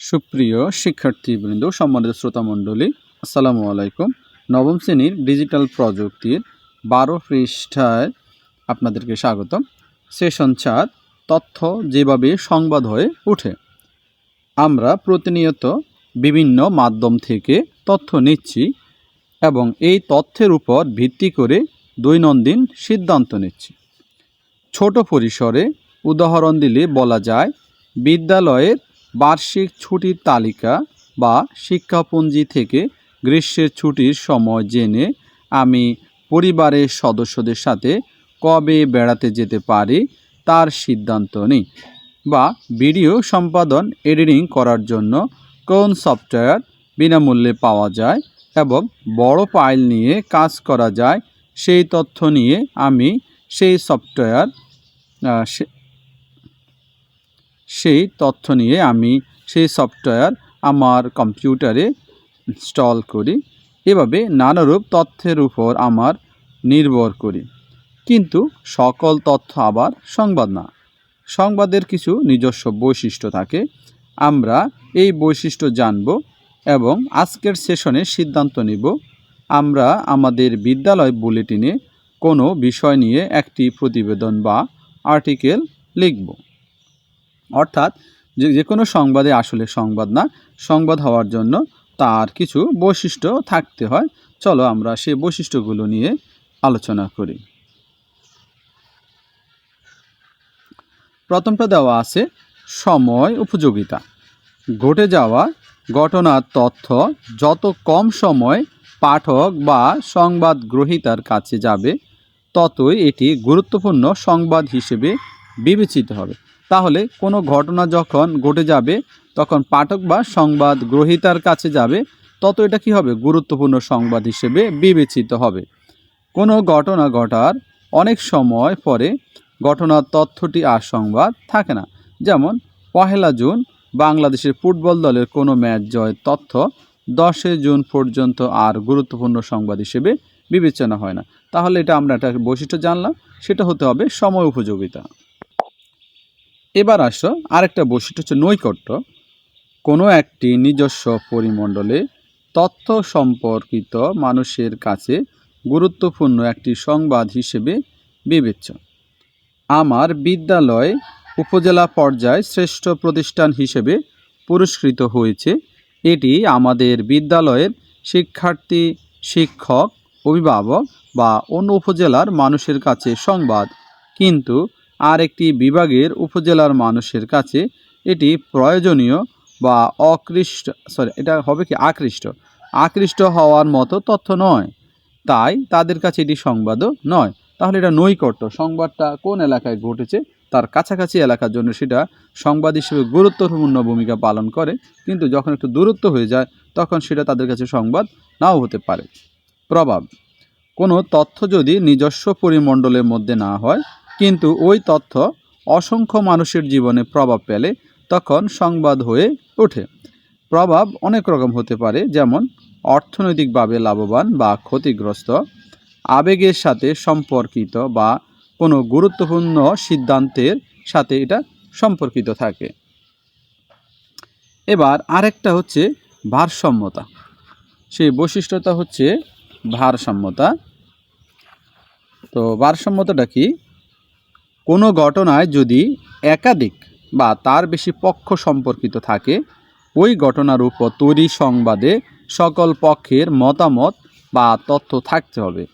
সুপ্রিয় শিক্ষার্থীবৃন্দ, সম্মানিত শ্রোতামণ্ডলী, আসসালামু আলাইকুম। নবম শ্রেণির ডিজিটাল প্রযুক্তির বারো পৃষ্ঠায় আপনাদেরকে স্বাগতম। সেশন চার, তথ্য যেভাবে সংবাদ হয়ে ওঠে, আমরা প্রতিনিয়ত বিভিন্ন মাধ্যম থেকে তথ্য নিচ্ছি এবং এই তথ্যের উপর ভিত্তি করে দৈনন্দিন সিদ্ধান্ত নিচ্ছি। ছোট পরিসরে উদাহরণ দিলে বলা যায়, বিদ্যালয়ের বার্ষিক ছুটির তালিকা বা শিক্ষাপঞ্জি থেকে গ্রীষ্মের ছুটির সময় জেনে আমি পরিবারের সদস্যদের সাথে কবে বেড়াতে যেতে পারি তার সিদ্ধান্ত নিই বা ভিডিও সম্পাদন, এডিটিং করার জন্য কোন সফটওয়্যার বিনামূল্যে পাওয়া যায় এবং বড় ফাইল নিয়ে কাজ করা যায় সেই তথ্য নিয়ে আমি সেই সফটওয়্যার সেই তথ্য নিয়ে আমি সেই সফটওয়্যার আমার কম্পিউটারে ইনস্টল করি। এভাবে নানারূপ তথ্যের উপর আমার নির্ভর করি। কিন্তু সকল তথ্য আবার সংবাদ না। সংবাদের কিছু নিজস্ব বৈশিষ্ট্য থাকে। আমরা এই বৈশিষ্ট্য জানব এবং আজকের সেশনে সিদ্ধান্ত নিব, আমরা আমাদের বিদ্যালয় বুলেটিনে কোনো বিষয় নিয়ে একটি প্রতিবেদন বা আর্টিকেল লিখব। অর্থাৎ যে যে কোনো সংবাদে আসলে সংবাদ না, সংবাদ হওয়ার জন্য তার কিছু বৈশিষ্ট্য থাকতে হয়। চলো আমরা সেই বৈশিষ্ট্যগুলো নিয়ে আলোচনা করি। প্রথমটা দেওয়া আছে, সময় উপযোগিতা। ঘটে যাওয়া ঘটনার তথ্য যত কম সময় পাঠক বা সংবাদ গ্রহীতার কাছে যাবে, ততই এটি গুরুত্বপূর্ণ সংবাদ হিসেবে বিবেচিত হবে। তাহলে কোনো ঘটনা যখন ঘটে যাবে, তখন পাঠক বা সংবাদ গ্রহীতার কাছে যাবে, তত এটা কি হবে? গুরুত্বপূর্ণ সংবাদ হিসেবে বিবেচিত হবে। কোনো ঘটনা ঘটার অনেক সময় পরে ঘটনার তথ্যটি আর সংবাদ থাকে না। যেমন, পহেলা জুন, বাংলাদেশের ফুটবল দলের কোনো ম্যাচ জয়ের তথ্য দশই জুন পর্যন্ত আর গুরুত্বপূর্ণ সংবাদ হিসেবে বিবেচনা হয় না। তাহলে এটা আমরা একটা বৈশিষ্ট্য জানলাম, সেটা হতে হবে সময় উপযোগিতা। এবার আসো, আরেকটা বৈশিষ্ট্য হচ্ছে নৈকট্য। কোনো একটি নিজস্ব পরিমণ্ডলে তথ্য সম্পর্কিত মানুষের কাছে গুরুত্বপূর্ণ একটি সংবাদ হিসেবে বিবেচ্য। আমার বিদ্যালয় উপজেলা পর্যায়ে শ্রেষ্ঠ প্রতিষ্ঠান হিসেবে পুরস্কৃত হয়েছে। এটি আমাদের বিদ্যালয়ের শিক্ষার্থী, শিক্ষক, অভিভাবক বা অন্য উপজেলার মানুষের কাছে সংবাদ। কিন্তু আরেকটি বিভাগের উপজেলার মানুষের কাছে এটি প্রয়োজনীয় বা অকৃষ্ট সরি এটা হবে কি আকৃষ্ট? আকৃষ্ট হওয়ার মতো তথ্য নয়। তাই তাদের কাছে এটি সংবাদও নয়। তাহলে এটা নৈকট্য। সংবাদটা কোন এলাকায় ঘটেছে? তার কাছাকাছি এলাকার জন্য সেটা সংবাদ হিসেবে গুরুত্বপূর্ণ ভূমিকা পালন করে। কিন্তু যখন একটু দূরত্ব হয়ে যায়, তখন সেটা তাদের কাছে সংবাদ নাও হতে পারে। প্রভাব। কোনো তথ্য যদি নিজস্ব পরিমণ্ডলের মধ্যে না হয় কিন্তু ওই তথ্য অসংখ্য মানুষের জীবনে প্রভাব পেলে তখন সংবাদ হয়ে ওঠে। প্রভাব অনেক রকম হতে পারে, যেমন অর্থনৈতিকভাবে লাভবান বা ক্ষতিগ্রস্ত, আবেগের সাথে সম্পর্কিত বা কোনো গুরুত্বপূর্ণ সিদ্ধান্তের সাথে এটা সম্পর্কিত থাকে। এবার আরেকটা হচ্ছে ভারসাম্যতা। সেই বৈশিষ্ট্যটা হচ্ছে ভারসাম্যতা। তো ভারসাম্যতাটা কি? কোনো ঘটনায় যদি একাধিক বা তার বেশি পক্ষ সম্পর্কিত থাকে, ওই ঘটনার উপর তৈরি সংবাদে সকল পক্ষের মতামত বা তথ্য থাকতে হবে।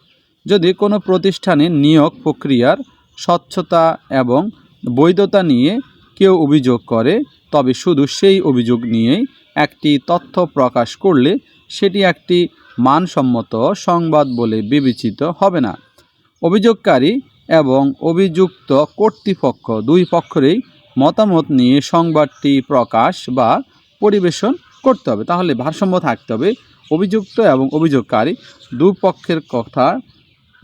যদি কোনো প্রতিষ্ঠানের নিয়োগ প্রক্রিয়ার স্বচ্ছতা এবং বৈধতা নিয়ে কেউ অভিযোগ করে, তবে শুধু সেই অভিযোগ নিয়েই একটি তথ্য প্রকাশ করলে সেটি একটি মানসম্মত সংবাদ বলে বিবেচিত হবে না। অভিযোগকারী এবং অভিযুক্ত কর্তৃপক্ষ দুই পক্ষেরই মতামত নিয়ে সংবাদটি প্রকাশ বা পরিবেশন করতে হবে। তাহলে ভারসাম্য থাকতে হবে। অভিযুক্ত এবং অভিযোগকারী দুই পক্ষের কথা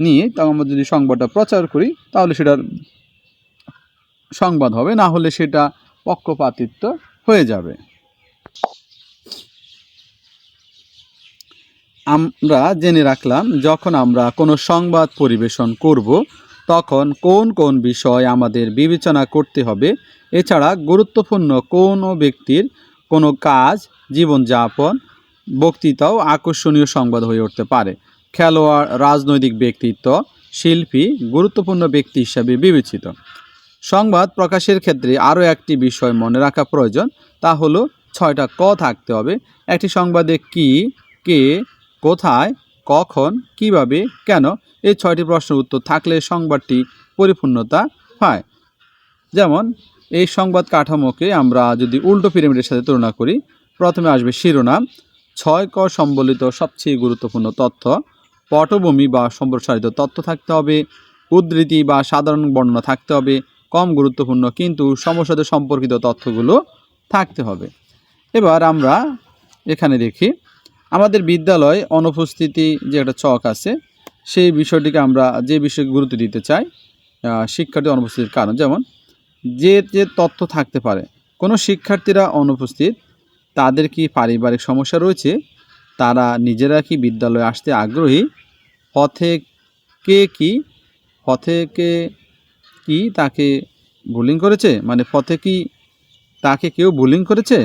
নিয়ে তা আমরা যদি সংবাদটা প্রচার করি, তাহলে সেটার সংবাদ হবে। না হলে সেটা পক্ষপাতিত্ব হয়ে যাবে। আমরা জেনে রাখলাম, যখন আমরা কোনো সংবাদ পরিবেশন করব তখন কোন কোন বিষয় আমাদের বিবেচনা করতে হবে, এছাড়া গুরুত্বপূর্ণ কোনো ব্যক্তির কোনো কাজ, জীবনযাপন, বক্তৃতাও আকর্ষণীয় সংবাদ হয়ে উঠতে পারে। খেলোয়াড়, রাজনৈতিক ব্যক্তিত্ব, শিল্পী, গুরুত্বপূর্ণ ব্যক্তি হিসাবে বিবেচিত। সংবাদ প্রকাশের ক্ষেত্রে আরও একটি বিষয় মনে রাখা প্রয়োজন, তা হলো ছয়টা ক থাকতে হবে। একটি সংবাদে কি, কে, কোথায় কখন, কীভাবে, কেন এই ছয়টি প্রশ্নের উত্তর থাকলে সংবাদটি পরিপূর্ণতা পায়। যেমন, এই সংবাদ কাঠামোকে আমরা যদি উল্টো পিরামিডের সাথে তুলনা করি, প্রথমে আসবে শিরোনাম, ছয় ক সম্বলিত সবচেয়ে গুরুত্বপূর্ণ তথ্য, পটভূমি বা সম্প্রসারিত তথ্য থাকতে হবে, উদ্ধৃতি বা সাধারণ বর্ণনা থাকতে হবে, কম গুরুত্বপূর্ণ কিন্তু সমস্যার সাথে সম্পর্কিত তথ্যগুলো থাকতে হবে। এবার আমরা এখানে দেখি আমাদের বিদ্যালয় অনুপস্থিতি যে একটা চক আছে, সেই বিষয়টিকে আমরা যে বিষয়ে গুরুত্ব দিতে চাই শিক্ষার্থী অনুপস্থিতির কারণ। যেমন, যে যে তথ্য থাকতে পারে, কোনো শিক্ষার্থীরা অনুপস্থিত, তাদের কি পারিবারিক সমস্যা রয়েছে, তারা নিজেরা কি বিদ্যালয়ে আসতে আগ্রহী, পথে কে কি, পথে কে কি তাকে বুলিং করেছে মানে পথে কি তাকে কেউ বুলিং করেছে?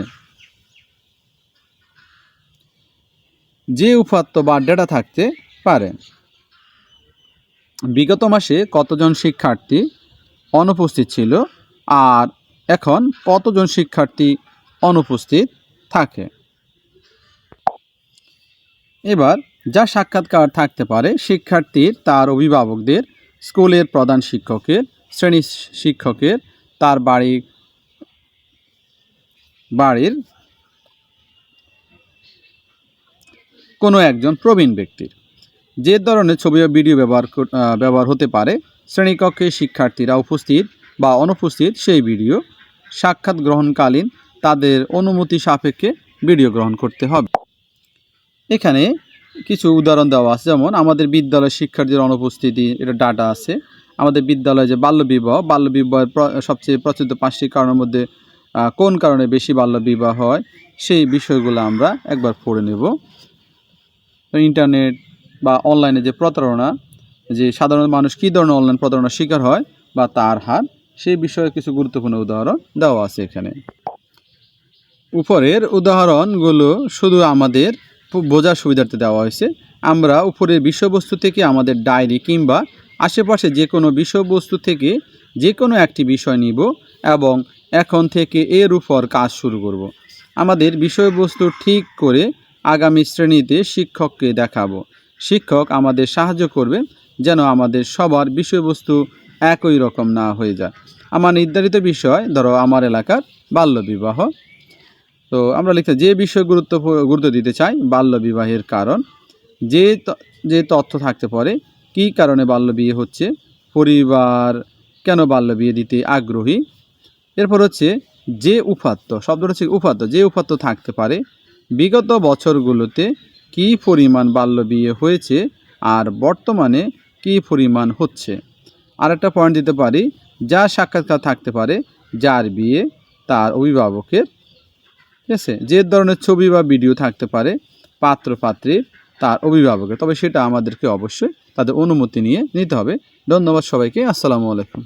যে উপাত্ত বা ডেটা থাকতে পারে। বিগত মাসে কতজন শিক্ষার্থী অনুপস্থিত ছিল আর এখন কতজন শিক্ষার্থী অনুপস্থিত থাকে? এবার যা সাক্ষাৎকার থাকতে পারে, শিক্ষার্থীর তার অভিভাবকদের, স্কুলের প্রধান শিক্ষকের শ্রেণি শিক্ষকের, তার বাড়ি বাড়ির কোনো একজন প্রবীণ ব্যক্তির। যে ধরনের ছবি ও ভিডিও ব্যবহার ব্যবহার হতে পারে, শ্রেণীকক্ষে শিক্ষার্থীরা উপস্থিত বা অনুপস্থিত সেই ভিডিও সাক্ষাৎ গ্রহণকালীন তাদের অনুমতি সাপেক্ষে ভিডিও গ্রহণ করতে হবে। এখানে কিছু উদাহরণ দেওয়া আছে, যেমন আমাদের বিদ্যালয়ের শিক্ষার্থীর অনুপস্থিতি, এটা ডাটা আছে। আমাদের বিদ্যালয়ে যে বাল্যবিবাহ বাল্যবিবাহের সবচেয়ে প্রচলিত পাঁচটি কারণের মধ্যে কোন কারণে বেশি বাল্যবিবাহ হয়, সেই বিষয়গুলো আমরা একবার পড়ে নেব। ইন্টারনেট বা অনলাইনে যে প্রতারণা, যে সাধারণ মানুষ কী ধরনের অনলাইন প্রতারণার শিকার হয় বা তার হার সেই বিষয়ে কিছু গুরুত্বপূর্ণ উদাহরণ দেওয়া আছে এখানে উপরের উদাহরণগুলো শুধু আমাদের বোঝার সুবিধার্থে দেওয়া হয়েছে আমরা উপরের বিষয়বস্তু থেকে আমাদের ডায়েরি কিংবা আশেপাশে যে কোনো বিষয়বস্তু থেকে যে কোনো একটি বিষয় নিব এবং এখন থেকে এর উপর কাজ শুরু করব। আমাদের বিষয়বস্তু ঠিক করে আগামী শ্রেণীতে শিক্ষককে দেখাবো। শিক্ষক আমাদের সাহায্য করবে যেন আমাদের সবার বিষয়বস্তু একই রকম না হয়ে যায়। আমার নির্ধারিত বিষয়, ধরো আমার এলাকার বাল্যবিবাহ তো আমরা লিখতে, যে বিষয় গুরুত্ব গুরুত্ব দিতে চাই বাল্যবিবাহের কারণ, যে যে তথ্য থাকতে পারে, কী কারণে বাল্যবিয়ে হচ্ছে, পরিবার কেন বাল্যবিয়ে দিতে আগ্রহী। এরপর হচ্ছে যে উপাত্ত, শব্দটা হচ্ছে উপাত্ত, যে উপাত্ত থাকতে পারে বিগত বছরগুলোতে কী পরিমাণ বাল্যবিয়ে হয়েছে আর বর্তমানে কী পরিমাণ হচ্ছে? আর একটা পয়েন্ট দিতে পারি, যা সাক্ষাৎকার থাকতে পারে, যার বিয়ে তার অভিভাবকের, ঠিক আছে? যে ধরনের ছবি বা ভিডিও থাকতে পারে, পাত্র, পাত্রীর, তার অভিভাবকের। তবে সেটা আমাদেরকে অবশ্যই তাদের অনুমতি নিয়ে নিতে হবে। ধন্যবাদ সবাইকে, আসসালামু আলাইকুম।